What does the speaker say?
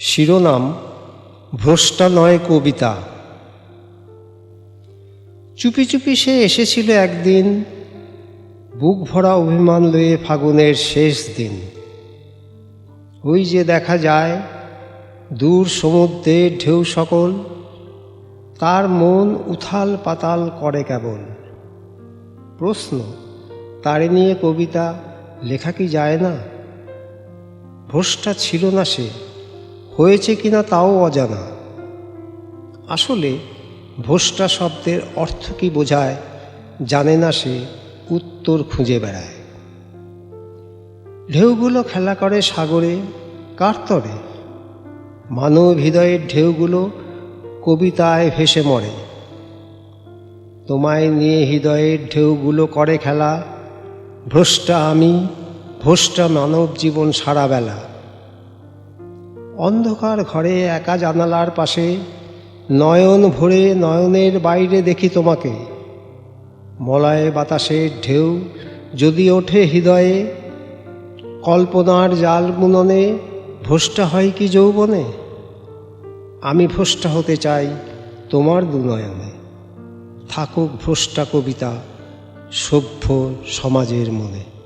শিরোনাম, ভ্রষ্টা নয় কবিতা। চুপি চুপি সে এসেছিল একদিন, বুক ভরা অভিমান লয়ে ফাগুনের শেষ দিন। ওই যে দেখা যায়, দূর সমুদ্রের ঢেউ সকল, তার মন উথাল পাতাল করে কেবল। প্রশ্ন, তারে নিয়ে কবিতা, লেখা কি যায় না? ভ্রষ্টা ছিল না সে। হয়েছে কিনা তাও অজানা। আসলে ভ্রষ্টা শব্দের অর্থ কি বোঝায় জানে না সে, উত্তর খুঁজে বেড়ায়। ঢেউগুলো খেলা করে সাগরে, কার তরে? মানব হৃদয়ের ঢেউগুলো কবিতায় ভেসে মরে। তোমায় নিয়ে হৃদয়ের ঢেউগুলো করে খেলা, ভ্রষ্টা আমি, ভ্রষ্টা মানব জীবন সারা বেলা। অন্ধকার ঘরে একা জানালার পাশে, নয়ন ভরে নয়নের বাইরে দেখি তোমাকে। মলয় বাতাসের ঢেউ যদি ওঠে হৃদয়ে, কল্পনার জাল বুননে ভ্রষ্টা হয় কি যৌবনে? আমি ভ্রষ্টা হতে চাই তোমার দুনয়নে। থাকুক ভ্রষ্টা কবিতা সভ্য সমাজের মনে।